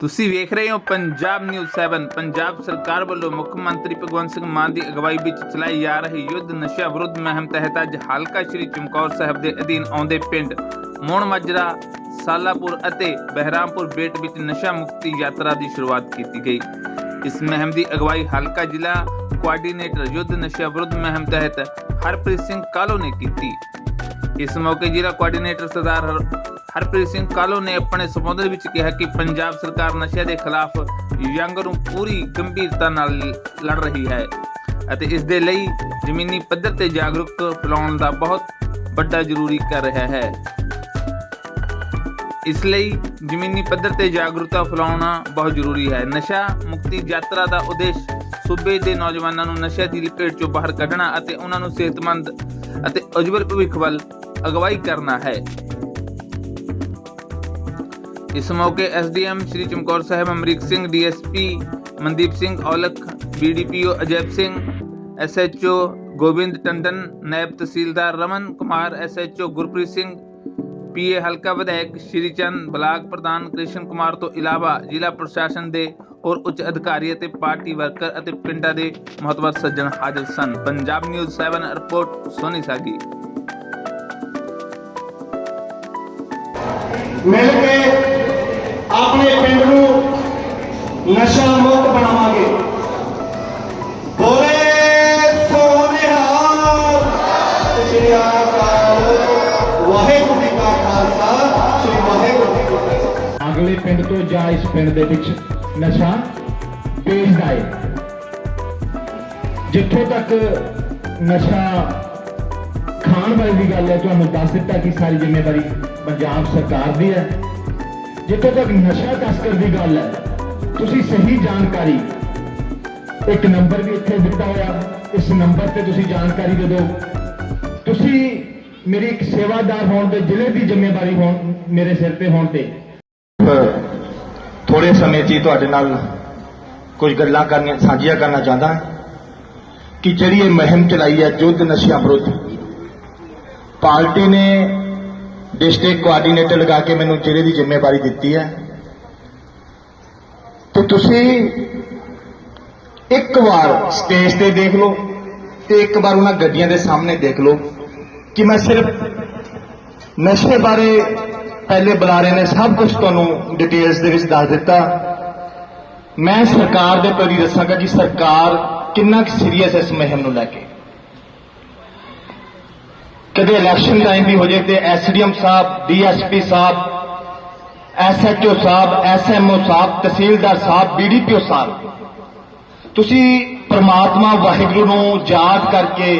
ਤੁਸੀਂ ਵੇਖ ਰਹੇ ਹੋ ਪੰਜਾਬ ਨਿਊਜ਼ 7 ਪੰਜਾਬ ਸਰਕਾਰ ਵੱਲੋਂ ਮੁੱਖ ਮੰਤਰੀ ਭਗਵੰਤ ਸਿੰਘ ਮਾਨ ਦੀ ਅਗਵਾਈ ਵਿੱਚ ਚਲਾਈ ਜਾ ਰਹੀ ਯੁੱਧ ਨਸ਼ਾ ਵਿਰੁੱਧ ਮੁਹਿੰਮ ਤਹਿਤ ਅੱਜ ਹਲਕਾ ਸ਼੍ਰੀ ਚਮਕੌਰ ਸਾਹਿਬ ਦੇ ਅਧੀਨ ਆਉਂਦੇ ਪਿੰਡ ਮੋਹਣ ਮਾਜਰਾ ਸਾਲਾਪੁਰ ਅਤੇ ਬਹਿਰਾਮਪੁਰ ਬੇਟ ਵਿੱਚ ਨਸ਼ਾ ਮੁਕਤੀ ਯਾਤਰਾ ਦੀ ਸ਼ੁਰੂਆਤ ਕੀਤੀ ਗਈ। ਇਸ ਮੁਹਿੰਮ ਦੀ ਅਗਵਾਈ ਹਲਕਾ ਜ਼ਿਲ੍ਹਾ ਕੋਆਰਡੀਨੇਟਰ ਯੁੱਧ ਨਸ਼ਾ ਵਿਰੁੱਧ ਮੁਹਿੰਮ ਤਹਿਤ ਹਰਪ੍ਰੀਤ ਸਿੰਘ ਕਾਲੋ ਨੇ ਕੀਤੀ। ਇਸ ਮੌਕੇ ਜ਼ਿਲ੍ਹਾ ਕੋਆਰਡੀਨੇਟਰ ਸਰਦਾਰ ਹਰ- ਹਰਪ੍ਰੀਤ ਸਿੰਘ ਕਾਲੋ ਨੇ ਆਪਣੇ ਸੰਬੋਧਨ ਵਿੱਚ ਕਿਹਾ ਕਿ ਪੰਜਾਬ ਸਰਕਾਰ ਨਸ਼ੇ ਦੇ ਖਿਲਾਫ ਜੰਗ ਨੂੰ ਪੂਰੀ ਗੰਭੀਰਤਾ ਨਾਲ ਲੜ ਰਹੀ ਹੈ ਅਤੇ ਇਸ ਦੇ ਲਈ ਜ਼ਮੀਨੀ ਪੱਧਰ ਤੇ ਜਾਗਰੂਕ ਫੈਲਾਉਣ ਦਾ ਬਹੁਤ ਵੱਡਾ ਜ਼ਰੂਰੀ ਕਰ ਰਿਹਾ ਹੈ। ਇਸ ਲਈ ਜ਼ਮੀਨੀ ਪੱਧਰ ਤੇ ਜਾਗਰੂਕਤਾ ਫੈਲਾਉਣਾ ਬਹੁਤ ਜ਼ਰੂਰੀ ਹੈ। ਨਸ਼ਾ ਮੁਕਤੀ ਯਾਤਰਾ ਦਾ ਉਦੇਸ਼ ਸੂਬੇ ਦੇ ਨੌਜਵਾਨਾਂ ਨੂੰ ਨਸ਼ੇ ਦੀ ਲਪੇਟ ਚੋਂ ਬਾਹਰ ਕੱਢਣਾ ਅਤੇ ਉਹਨਾਂ ਨੂੰ ਸਿਹਤਮੰਦ ਅਤੇ ਉਜਵਲ ਭਵਿੱਖ ਵੱਲ ਅਗਵਾਈ ਕਰਨਾ ਹੈ। ਇਸ ਮੌਕੇ SDM Shri Chamkaur Sahib, Amrik Singh, DSP Mandeep Singh Aulakh, BDPO Ajaib Singh, SHO Gobind Tandon, naib tehsildar Raman Kumar, SHO Gurpreet Singh, PA ਹਲਕਾ ਵਿਧਾਇਕ ਸ਼੍ਰੀ ਚੰਦ, ਬਲਾਕ ਪ੍ਰਧਾਨ ਕ੍ਰਿਸ਼ਨ ਕੁਮਾਰ ਤੋਂ ਇਲਾਵਾ ਜ਼ਿਲ੍ਹਾ ਪ੍ਰਸ਼ਾਸਨ ਦੇ ਹੋਰ ਉੱਚ ਅਧਿਕਾਰੀ ਅਤੇ ਪਾਰਟੀ ਵਰਕਰ ਅਤੇ ਪਿੰਡਾਂ ਦੇ ਮਹੱਤਵ ਸੱਜਣ ਹਾਜ਼ਰ ਸਨ। Punjab news 7 report, Soni Sagi. ਮਿਲ ਕੇ ਆਪਣੇ ਪਿੰਡ ਨੂੰ ਨਸ਼ਾ ਮੁਕਤ ਬਣਾਵਾਂਗੇ। ਬੋਲੇ ਸੋਨਿਹਾਲ। ਸ੍ਰੀ ਅਕਾਲ। ਵਾਹਿਗੁਰੂ ਜੀ ਕਾ ਖਾਲਸਾ। ਸ੍ਰੀ ਵਾਹਿਗੁਰੂ ਅਗਲੇ ਪਿੰਡ ਤੋਂ ਜਾਂ ਇਸ ਪਿੰਡ ਦੇ ਵਿੱਚ ਨਸ਼ਾ ਵੇਚਦਾ ਹੈ ਜਿੱਥੋਂ ਤੱਕ ਨਸ਼ਾ ਖਾਣ ਵਾਲੀ ਦੀ ਗੱਲ ਹੈ, ਤੁਹਾਨੂੰ ਦੱਸ ਦਿੱਤਾ ਕਿ ਸਾਰੀ ਜ਼ਿੰਮੇਵਾਰੀ ਪੰਜਾਬ ਸਰਕਾਰ ਦੀ ਹੈ। ਜਿੱਥੋਂ ਤੱਕ ਨਸ਼ਾ ਤਸਕਰ ਦੀ ਗੱਲ ਹੈ, ਤੁਸੀਂ ਸਹੀ ਜਾਣਕਾਰੀ, ਇੱਕ ਨੰਬਰ ਵੀ ਇੱਥੇ ਦਿੱਤਾ ਹੋਇਆ, ਇਸ ਨੰਬਰ ਤੇ ਤੁਸੀਂ ਜਾਣਕਾਰੀ ਦੇ ਦਿਓ। ਤੁਸੀਂ ਮੇਰੀ ਇੱਕ ਸੇਵਾਦਾਰ ਹੋਣ ਦੇ ਜ਼ਿਲ੍ਹੇ ਦੀ ਜ਼ਿੰਮੇਵਾਰੀ ਹੋਣ, ਮੇਰੇ ਸਿਰ ਤੇ ਹੋਣ ਤੇ। ਥੋੜੇ ਸਮੇਂ 'ਚ ਹੀ ਤੁਹਾਡੇ ਨਾਲ ਕੁਝ ਗੱਲਾਂ ਕਰਨੀਆਂ, ਸਾਂਝੀਆਂ ਕਰਨਾ ਚਾਹੁੰਦਾ ਕਿ ਜਿਹੜੀ ਇਹ ਮੁਹਿੰਮ ਚਲਾਈ ਹੈ ਯੁੱਧ ਨਸ਼ਿਆਂ ਵਿਰੁੱਧ, ਪਾਰਟੀ ਨੇ ਡਿਸਟ੍ਰਿਕਟ ਕੋਆਰਡੀਨੇਟਰ ਲਗਾ ਕੇ ਮੈਨੂੰ ਜ਼ਿਲ੍ਹੇ ਦੀ ਜ਼ਿੰਮੇਵਾਰੀ ਦਿੱਤੀ ਹੈ। ਤੇ ਤੁਸੀਂ ਇੱਕ ਵਾਰ ਸਟੇਜ ਤੇ ਦੇਖ ਲਓ ਤੇ ਇੱਕ ਵਾਰ ਉਹਨਾਂ ਗੱਡੀਆਂ ਦੇ ਸਾਹਮਣੇ ਦੇਖ ਲਓ ਕਿ ਮੈਂ ਸਿਰਫ ਨਸ਼ੇ ਬਾਰੇ ਪਹਿਲੇ ਬੁਲਾਰੇ ਨੇ, ਸਭ ਕੁਝ ਤੁਹਾਨੂੰ ਡਿਟੇਲਸ ਦੇ ਵਿੱਚ ਦੱਸ ਦਿੱਤਾ। ਮੈਂ ਸਰਕਾਰ ਦੇ ਪ੍ਰਤੀ ਦੱਸਾਂਗਾ ਕਿ ਸਰਕਾਰ ਕਿੰਨਾ ਕੁ ਸੀਰੀਅਸ ਹੈ ਇਸ ਮੁਹਿੰਮ ਨੂੰ ਲੈ ਕੇ। ਕਦੇ ਇਲੈਕਸ਼ਨ ਟਾਈਮ ਵੀ ਹੋ ਜੇ ਤੇ SDM sahib DSP sahib SHO sahib SMO sahib, tehsildar sahib BDPO sahib. ਤੁਸੀਂ ਪ੍ਰਮਾਤਮਾ ਵਾਹਿਗੁਰੂ ਨੂੰ ਯਾਦ ਕਰਕੇ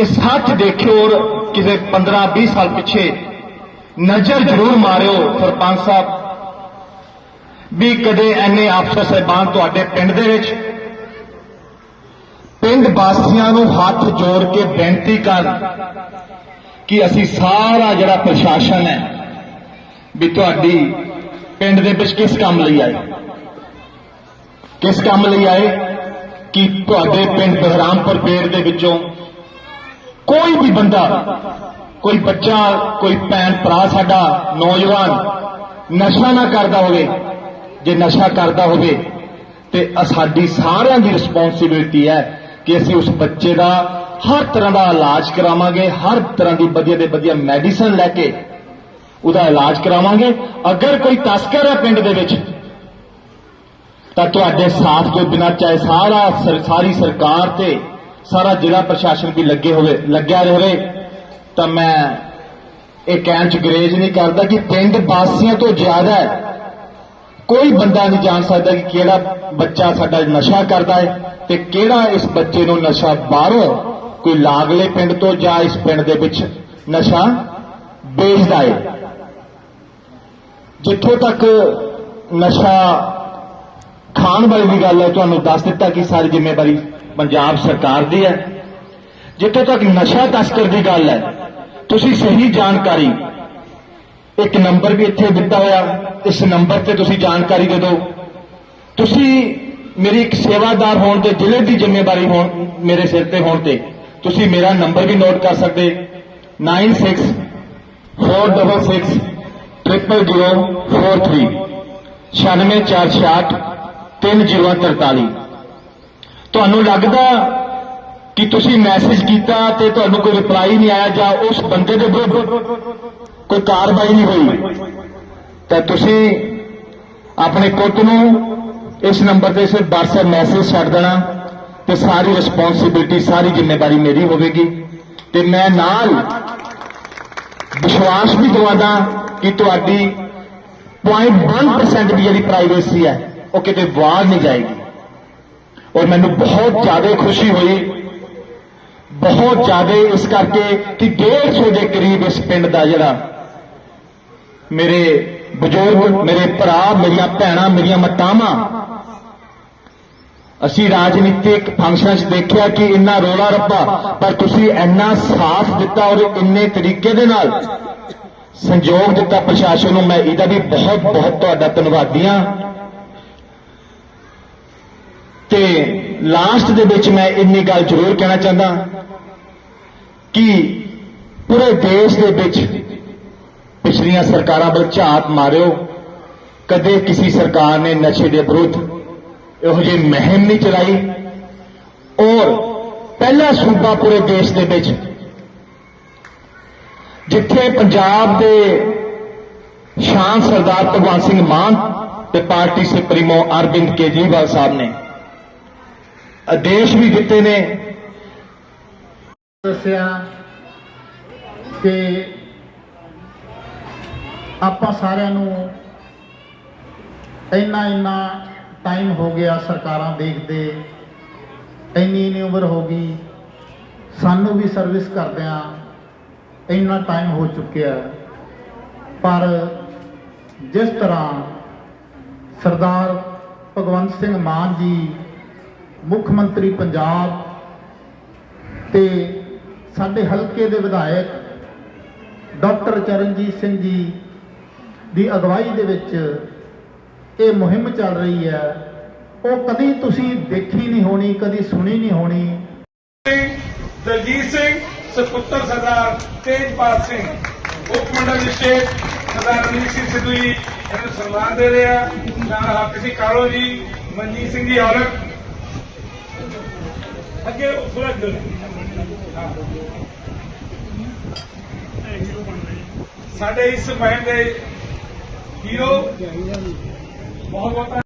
ਇਹ ਹੱਥ ਦੇਖਿਓ ਔਰ ਕਿਸੇ 15 20 ਸਾਲ ਪਿੱਛੇ ਨਜ਼ਰ ਜ਼ਰੂਰ ਮਾਰਿਓ ਸਰਪੰਚ ਸਾਹਿਬ, ਵੀ ਕਦੇ ਐਨੇ ਅਫਸਰ ਸਾਹਿਬਾਨ ਤੁਹਾਡੇ ਪਿੰਡ ਦੇ ਵਿੱਚ ਪਿੰਡ ਵਾਸੀਆਂ ਨੂੰ ਹੱਥ ਜੋੜ ਕੇ ਬੇਨਤੀ ਕਰਨ ਕਿ ਅਸੀਂ ਸਾਰਾ ਜਿਹੜਾ ਪ੍ਰਸ਼ਾਸਨ ਹੈ ਵੀ ਤੁਹਾਡੀ ਪਿੰਡ ਦੇ ਵਿੱਚ ਕਿਸ ਕੰਮ ਲਈ ਆਏ? ਕਿਸ ਕੰਮ ਲਈ ਆਏ ਕਿ ਤੁਹਾਡੇ ਪਿੰਡ ਬਹਿਰਾਮਪੁਰ ਬੇੜ ਦੇ ਵਿੱਚੋਂ ਕੋਈ ਵੀ ਬੰਦਾ, ਕੋਈ ਬੱਚਾ, ਕੋਈ ਭੈਣ ਭਰਾ ਸਾਡਾ ਨੌਜਵਾਨ ਨਸ਼ਾ ਨਾ ਕਰਦਾ ਹੋਵੇ, ਜੇ ਨਸ਼ਾ ਕਰਦਾ ਹੋਵੇ ਤੇ ਸਾਡੀ ਸਾਰਿਆਂ ਦੀ ਰਿਸਪੌਂਸਿਬਿਲਟੀ ਹੈ ਕਿ ਅਸੀਂ ਉਸ ਬੱਚੇ ਦਾ ਹਰ ਤਰ੍ਹਾਂ ਦਾ ਇਲਾਜ ਕਰਾਵਾਂਗੇ, ਹਰ ਤਰ੍ਹਾਂ ਦੀ ਵਧੀਆ ਦੇ ਵਧੀਆ ਮੈਡੀਸਨ ਲੈ ਕੇ ਉਹਦਾ ਇਲਾਜ ਕਰਾਵਾਂਗੇ। ਅਗਰ ਕੋਈ ਤਸਕਰ ਹੈ ਪਿੰਡ ਦੇ ਵਿੱਚ, ਤਾਂ ਤੁਹਾਡੇ ਸਾਥ ਤੋਂ ਬਿਨਾਂ ਚਾਹੇ ਸਾਰਾ, ਸਾਰੀ ਸਰਕਾਰ ਤੇ ਸਾਰਾ ਜ਼ਿਲ੍ਹਾ ਪ੍ਰਸ਼ਾਸਨ ਵੀ ਲੱਗੇ ਹੋਵੇ, ਲੱਗਿਆ ਰਹੇ, ਤਾਂ ਮੈਂ ਇਹ ਕਹਿਣ ਚ ਗਰੇਜ ਨਹੀਂ ਕਰਦਾ ਕਿ ਪਿੰਡ ਵਾਸੀਆਂ ਤੋਂ ਜ਼ਿਆਦਾ ਕੋਈ ਬੰਦਾ ਨਹੀਂ ਜਾਣ ਸਕਦਾ ਕਿ ਕਿਹੜਾ ਬੱਚਾ ਸਾਡਾ ਨਸ਼ਾ ਕਰਦਾ ਹੈ ਤੇ ਕਿਹੜਾ ਇਸ ਬੱਚੇ ਨੂੰ ਨਸ਼ਾ ਬਾਹਰੋਂ ਕੋਈ ਲਾਗਲੇ ਪਿੰਡ ਤੋਂ ਜਾਂ ਇਸ ਪਿੰਡ ਦੇ ਵਿੱਚ ਨਸ਼ਾ ਵੇਚਦਾ ਹੈ। ਜਿੱਥੋਂ ਤੱਕ ਨਸ਼ਾ ਖਾਣ ਵਾਲੀ ਦੀ ਗੱਲ ਹੈ, ਤੁਹਾਨੂੰ ਦੱਸ ਦਿੱਤਾ ਕਿ ਸਾਰੀ ਜ਼ਿੰਮੇਵਾਰੀ ਪੰਜਾਬ ਸਰਕਾਰ ਦੀ ਹੈ। ਜਿੱਥੋਂ ਤੱਕ ਨਸ਼ਾ ਤਸਕਰ ਦੀ ਗੱਲ ਹੈ, ਤੁਸੀਂ ਸਹੀ ਜਾਣਕਾਰੀ ਇੱਕ ਨੰਬਰ ਵੀ ਇੱਥੇ ਦਿੱਤਾ ਹੋਇਆ। ਇਸ ਨੰਬਰ ਤੇ ਤੁਸੀਂ ਜਾਣਕਾਰੀ ਦੇ ਦਿਓ। ਤੁਸੀਂ ਮੇਰੀ ਇੱਕ ਸੇਵਾਦਾਰ ਹੋਣ ਤੇ, ਜ਼ਿਲ੍ਹੇ ਦੀ ਜ਼ਿੰਮੇਵਾਰੀ ਹੋਣ, ਮੇਰੇ ਸਿਰ ਤੇ ਹੋਣ ਤੇ, ਤੁਸੀਂ ਮੇਰਾ ਨੰਬਰ ਵੀ ਨੋਟ ਕਰ ਸਕਦੇ। 96 466 0043 96466 3043 ਤੁਹਾਨੂੰ ਲੱਗਦਾ ਕਿ ਤੁਸੀਂ ਮੈਸੇਜ ਕੀਤਾ ਤੇ ਤੁਹਾਨੂੰ ਕੋਈ ਰਿਪਲਾਈ ਨਹੀਂ ਆਇਆ ਜਾਂ ਉਸ ਬੰਦੇ ਦੇ ਵਿਰੁੱਧ ਕੋਈ ਕਾਰਵਾਈ ਨਹੀਂ ਹੋਈ। ਤਾਂ ਤੁਸੀਂ ਆਪਣੇ ਪੁੱਤ ਨੂੰ ਇਸ ਨੰਬਰ ਤੇ ਸਿਰਫ WhatsApp ਮੈਸੇਜ ਛੱਡ ਦੇਣਾ ਤੇ ਸਾਰੀ ਰਿਸਪੌਂਸਿਬਿਲਟੀ ਸਾਰੀ ਜ਼ਿੰਮੇਵਾਰੀ ਮੇਰੀ ਹੋਵੇਗੀ। ਤੇ ਮੈਂ ਨਾਲ ਵਿਸ਼ਵਾਸ ਵੀ ਦਵਾਦਾ ਕਿ ਤੁਹਾਡੀ 0.1% ਵੀ ਜਿਹੜੀ ਪ੍ਰਾਈਵੇਸੀ ਹੈ, ਉਹ ਕਿਤੇ ਬਾਹਰ ਨਹੀਂ ਜਾਏਗੀ। ਔਰ ਮੈਨੂੰ ਬਹੁਤ ਜ਼ਿਆਦਾ ਖੁਸ਼ੀ ਹੋਈ, ਬਹੁਤ ਜ਼ਿਆਦਾ ਇਸ ਕਰਕੇ ਕਿ 150 ਦੇ ਕਰੀਬ ਇਸ ਪਿੰਡ ਦਾ ਜਿਹੜਾ ਮੇਰੇ ਬਜ਼ੁਰਗ, ਮੇਰੇ ਭਰਾ, ਮੇਰੀਆਂ ਭੈਣਾਂ, ਮੇਰੀਆਂ ਮਤਾਵਾਂ। ਅਸੀਂ ਰਾਜਨੀਤਿਕ ਫੰਕਸ਼ਨਾਂ ਚ ਦੇਖਿਆ ਕਿ ਇੰਨਾ ਰੋਲਾ ਰੱਪਾ, ਪਰ ਤੁਸੀਂ ਇੰਨਾ ਸਾਥ ਦਿੱਤਾ ਔਰ ਇੰਨੇ ਤਰੀਕੇ ਦੇ ਨਾਲ ਸੰਯੋਗ ਦਿੱਤਾ ਪ੍ਰਸ਼ਾਸਨ ਨੂੰ, ਮੈਂ ਇਹਦਾ ਵੀ ਬਹੁਤ ਬਹੁਤ ਤੁਹਾਡਾ ਧੰਨਵਾਦੀ ਹਾਂ। ਤੇ ਲਾਸਟ ਦੇ ਵਿੱਚ ਮੈਂ ਇੰਨੀ ਗੱਲ ਜ਼ਰੂਰ ਕਹਿਣਾ ਚਾਹੁੰਦਾ ਕਿ ਪੂਰੇ ਦੇਸ਼ ਦੇ ਵਿੱਚ ਪਿਛਲੀਆਂ ਸਰਕਾਰਾਂ ਵੱਲ ਝਾਤ ਮਾਰਿਓ, ਕਦੇ ਕਿਸੇ ਸਰਕਾਰ ਨੇ ਨਸ਼ੇ ਦੇ ਵਿਰੁੱਧ ਇਹੋ ਜਿਹੀ ਮੁਹਿੰਮ ਨਹੀਂ ਚਲਾਈ। ਔਰ ਪਹਿਲਾ ਸੂਬਾ ਪੂਰੇ ਦੇਸ਼ ਦੇ ਵਿੱਚ, ਜਿੱਥੇ ਪੰਜਾਬ ਦੇ ਸ਼ਾਨ ਸਰਦਾਰ ਭਗਵੰਤ ਸਿੰਘ ਮਾਨ ਤੇ ਪਾਰਟੀ ਸੁਪਰੀਮੋ ਅਰਵਿੰਦ ਕੇਜਰੀਵਾਲ ਸਾਹਿਬ ਨੇ, ਆਦੇਸ਼ ਵੀ ਦਿੱਤੇ ਨੇ। ਦੱਸਿਆ ਕਿ ਆਪਾਂ ਸਾਰਿਆਂ ਨੂੰ ਇੰਨਾ ਇੰਨਾ ਟਾਈਮ ਹੋ ਗਿਆ ਸਰਕਾਰਾਂ ਦੇਖਦੇ, ਇੰਨੀ ਇੰਨੀ ਉਮਰ ਹੋ ਗਈ, ਸਾਨੂੰ ਵੀ ਸਰਵਿਸ ਕਰਦਿਆਂ ਇੰਨਾ ਟਾਈਮ ਹੋ ਚੁੱਕਿਆ। ਪਰ ਜਿਸ ਤਰ੍ਹਾਂ ਸਰਦਾਰ ਭਗਵੰਤ ਸਿੰਘ ਮਾਨ ਜੀ, ਮੁੱਖ ਮੰਤਰੀ ਪੰਜਾਬ ਤੇ ਸਾਡੇ ਹਲਕੇ ਦੇ ਵਿਧਾਇਕ ਡਾਕਟਰ ਚਰਨਜੀਤ ਸਿੰਘ ਜੀ ਦੀ ਅਗਵਾਈ ਦੇ ਵਿੱਚ ਇਹ ਮੁਹਿੰਮ ਚੱਲ ਰਹੀ ਹੈ। ਉਹ ਕਦੀ ਤੁਸੀਂ ਦੇਖੀ ਨਹੀਂ ਹੋਣੀ, ਕਦੀ ਸੁਣੀ ਨਹੀਂ ਹੋਣੀ। ਦਲਜੀਤ ਸਿੰਘ, ਸੁਪੁੱਤਰ ਸਰਦਾਰ ਤੇਜਪਾਲ ਸਿੰਘ। ਉਪ ਮੰਡਲ ਸਰਦਾਰ ਰਣਜੀਤ ਸਿੰਘ ਸਿੱਧੂ ਜੀ, ਇਹਨੂੰ ਸਨਮਾਨ ਦੇ ਰਹੇ ਨਾਲ ਹੱਕ ਸਿੰਘ ਕਾਲੋ ਜੀ, ਮਨਜੀਤ ਸਿੰਘ ਜੀ ਔਲਖ ਅੱਗੇ ਥੋੜਾ ਅੱਗੇ ਸਾਡੇ ਇਸ ਮਹਿਮ ਦੇ ਹੀਰੋ ਬਹੁਤ ਬਹੁਤ